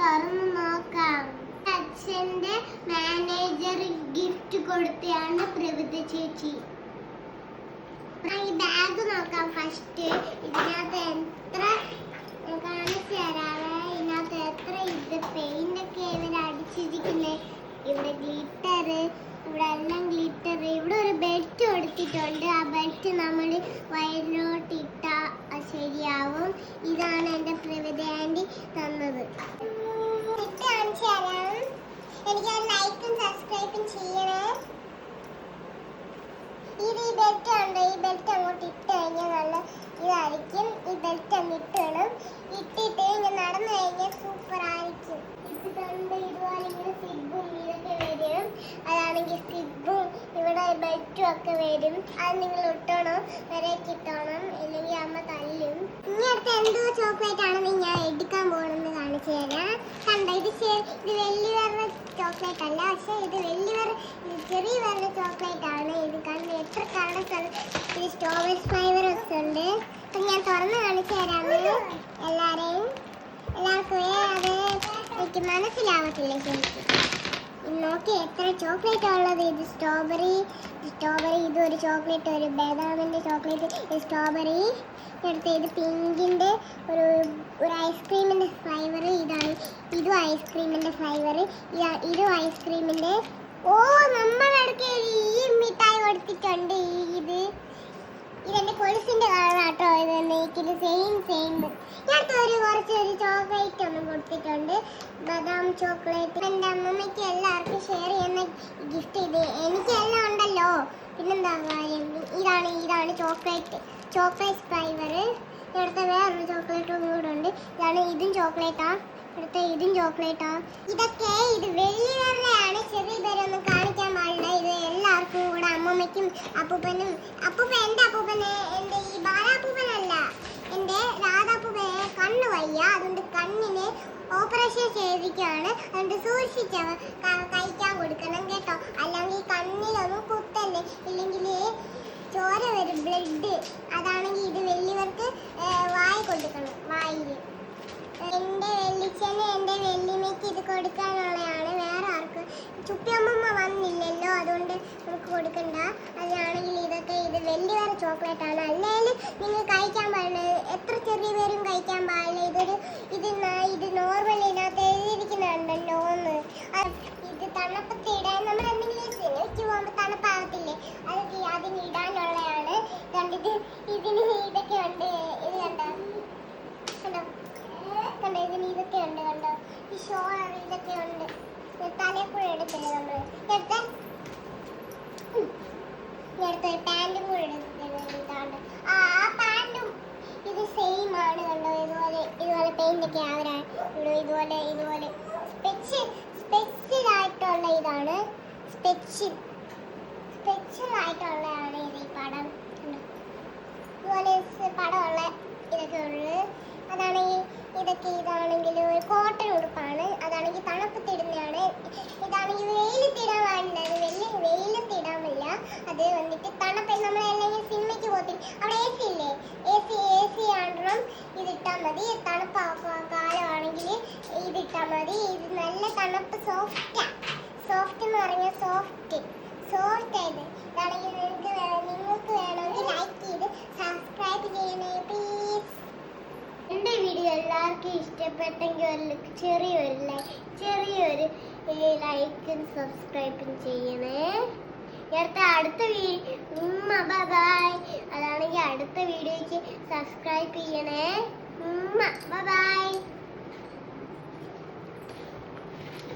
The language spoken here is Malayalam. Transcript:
തുറന്നു നോക്കാം. അച്ഛന്റെ മാനേജർ ഗിഫ്റ്റ് കൊടുത്തെയാണ് പ്രവിത ചേച്ചി. ബാഗ് നോക്കാം ഫസ്റ്റ് ഇതിനകത്ത് എത്ര കാണിച്ചു തരാവേ. ഇതിനകത്ത് എത്ര ഇത് പെയിന്റ് ഒക്കെ ഇവർ അടിച്ചിരിക്കുന്നത് ഇവിടെ ഗ്ലിറ്റർ ഇവിടെ എല്ലാം ഗ്ലിറ്റർ ഇവിടെ ഒരു ബെൽറ്റ് കൊടുത്തിട്ടുണ്ട്. ആ ബെൽറ്റ് നമ്മൾ വയറിലോട്ട് ശരിയാവും. ഇതാണ് എന്റെ പ്രവിത ആന്റി തന്നത്. എനിക്ക് ലൈക്കും സബ്സ്ക്രൈബും ചെയ്യണേ. ഈ ബെൽറ്റ് ഈ ബെൽറ്റ് അങ്ങോട്ട് ഇട്ട് കഴിഞ്ഞാൽ നല്ല ഈ ബെൽറ്റ് ഇട്ടിട്ട് ഇങ്ങനെ നടന്നു കഴിഞ്ഞാൽ അതാണെങ്കിൽ ഇവിടെ ബെൽറ്റും ഒക്കെ വരും. അത് നിങ്ങൾ ഇട്ടണം വരെ തല്ലും ഇനി അടുത്ത എന്തോ ചോക്ലേറ്റ് ആണെന്ന് ഞാൻ എടുക്കാൻ പോകണമെന്ന് കാണിച്ചു തരാം. കണ്ടോ ഇത് ഇത് വലിയ പറഞ്ഞ ചോക്ലേറ്റ് അല്ല പക്ഷെ ഇത് വലിയ പറഞ്ഞ ചെറിയ പറഞ്ഞ ചോക്ലേറ്റ് ആണ് ഇത് കണ്ട് എത്ര കളേഴ്സ് ഈ സ്ട്രോബെറി ഫ്ലേവേഴ്സ് ഉണ്ട്. അപ്പൊ ഞാൻ തുറന്ന് കാണിച്ചു തരാമെന്ന് എല്ലാരെയും. എല്ലാവർക്കും അത് എനിക്ക് മനസ്സിലാവത്തില്ല ശരിക്കും. നോക്കി എത്ര ചോക്ലേറ്റ് ഉള്ളത്. ഇത് സ്ട്രോബെറി സ്ട്രോബെറി ഇത് ഒരു ചോക്ലേറ്റ് ഒരു ബദാമിന്റെ ചോക്ലേറ്റ് സ്ട്രോബെറി അടുത്ത് ഇത് പിങ്കിന്റെ ഒരു ഒരു ഐസ്ക്രീമിന്റെ ഫ്ലേവർ ഇതാണ്. ഇതും ഐസ്ക്രീമിന്റെ ഫ്ലേവർ ഇതും ഐസ്ക്രീമിന്റെ ഓ നമ്മൾ ഈ മിഠായി കൊടുത്തിട്ടുണ്ട് ഇത്. ഇതെന്റെ കൊലുസിന്റെ കളറാട്ടോ ഇത്. നെയ്ക്കിൽ സെയിം സെയിം ഞാൻ ഒരു കുറച്ച് ഒരു ചോക്ലേറ്റ് ഒന്നും കൊടുത്തിട്ടുണ്ട്. ബദാം ചോക്ലേറ്റ് എന്റെ അമ്മമ്മയ്ക്ക് എല്ലാവർക്കും ഷെയർ ചെയ്യുന്ന ഗിഫ്റ്റ് ഇത്. എനിക്ക് എല്ലാം ഉണ്ടല്ലോ. പിന്നെന്താ കാര്യം? ഇതാണ് ഇതാണ് ചോക്ലേറ്റ് ചോക്ലേറ്റ് ഫ്ലേവർ ഇവിടുത്തെ വേറൊരു ചോക്ലേറ്റ് കൂടെ ഉണ്ട്. ഇതാണ് ഇതും ചോക്ലേറ്റാ. ഇവിടുത്തെ ഇതും ചോക്ലേറ്റാ. ഇതൊക്കെ ഇത് വലിയവരുടെയാണ് ചെറിയ പേരൊന്നും കാണിക്കാൻ പാടില്ല. ഇത് എല്ലാവർക്കും കൂടെ അമ്മമ്മയ്ക്കും അപ്പൂപ്പനും അപ്പൂപ്പ എന്റെ അപ്പൂപ്പനെ എന്റെ ഈ ബാലാപ്പൂപ്പനല്ല. എന്റെ രാധാപ്പൂപ്പനെ കണ്ണ് വയ്യ. അതുകൊണ്ട് കണ്ണിന് ഓപ്പറേഷൻ ചെയ്തിരിക്കുകയാണ്. അതുകൊണ്ട് സൂക്ഷിച്ചവ ക- കൊടുക്കാനുള്ളതാണ്. വേറെ ആർക്കും ചുപ്പിയമ്മമ്മ വന്നില്ലല്ലോ അതുകൊണ്ട് നമുക്ക് കൊടുക്കണ്ട. അതാണെങ്കിൽ ഇതൊക്കെ ഇത് വലിയ വേറെ ചോക്ലേറ്റ് ആണ് അല്ലെങ്കിൽ നിങ്ങൾ കഴിക്കാൻ പാടില്ല. എത്ര ചെറിയ പേരും കഴിക്കാൻ പാടില്ല. ഇതൊരു ഇത് ഇത് നോർമൽ ഇതിനകത്ത് എഴുതിയിരിക്കുന്നുണ്ടല്ലോ എന്ന്. ഇത് തണുപ്പത്ത് ഇടാൻ നമ്മൾ എന്തെങ്കിലും സിനിമയ്ക്ക് പോകുമ്പോൾ തണുപ്പാകത്തില്ലേ അതൊക്കെ അതിന് ഇടാനുള്ളതാണ്. കണ്ടിത് ഇതിന് ഇതൊക്കെ ഉണ്ട്. ഇത് കണ്ടോ? കണ്ടോ? കണ്ടോ ഇതിന് ഇതൊക്കെ ഉണ്ട് കണ്ടോ? ഈ ഷോളർ ഇതൊക്കെ ഉണ്ട് തലക്കൂടെ എടുത്തില്ലേ നമ്മൾ എടുത്ത. അടുത്ത പാന്റും കൂടെ എടുത്തിട്ടുണ്ട് ആ പാന്റും ഇത് സെയിം ആണ് കണ്ടോ? ഇതുപോലെ ഇതുപോലെ പെയിന്റ് ഒക്കെ അവരാ ഇതുപോലെ ഇതുപോലെ. സ്പെഷ്യൽ ആയിട്ടുള്ള ഇതാണ്. സ്പെഷ്യൽ ആയിട്ടുള്ളതാണ് ഇത് ഈ പടം. ഇതുപോലെ പടമുള്ള ഇതൊക്കെ ഉള്ളത് അതാണെങ്കിൽ ഇതൊക്കെ ഇതാണെങ്കിൽ ഒരു കോട്ടൺ ഉടുപ്പാണ് അതാണെങ്കിൽ തണുപ്പത്തിടുന്നതാണ് ഇതാണെങ്കിൽ വെയിലത്തിടാൻ പാടില്ല അത് വലിയ വെയിലത്തിടാൻ പറ്റില്ല അത് വന്നിട്ട് തണുപ്പ് നമ്മൾ അല്ലെങ്കിൽ സിനിമയ്ക്ക് പോകത്തില്ല അവിടെ എ സി ഇല്ലേ? എ സി എ സി ആണ്ടണം ഇതിട്ടാൽ മതി. തണുപ്പ് കാലമാണെങ്കിൽ ഇതിട്ടാൽ മതി. ഇത് നല്ല തണുപ്പ് സോഫ്റ്റാ സോഫ്റ്റ് എന്ന് പറഞ്ഞാൽ സോഫ്റ്റ് സോഫ്റ്റ് ആയിട്ട് ഇതാണെങ്കിൽ നിങ്ങൾക്ക് നിങ്ങൾക്ക് വേണമെങ്കിൽ ലൈക്ക് ചെയ്ത് സബ്സ്ക്രൈബ് ചെയ്യണേ പ്ലീസ് എന്റെ വീഡിയോ എല്ലാവർക്കും ഇഷ്ടപ്പെട്ടെങ്കിൽ ഒരു ചെറിയൊരു ലൈക്ക് ചെറിയൊരു ലൈക്കും സബ്സ്ക്രൈബും ചെയ്യണേ. അടുത്ത അടുത്ത ബൈ അതാണെങ്കിൽ അടുത്ത വീഡിയോയ്ക്ക് സബ്സ്ക്രൈബ് ചെയ്യണേ. ഉമ്മ ബൈ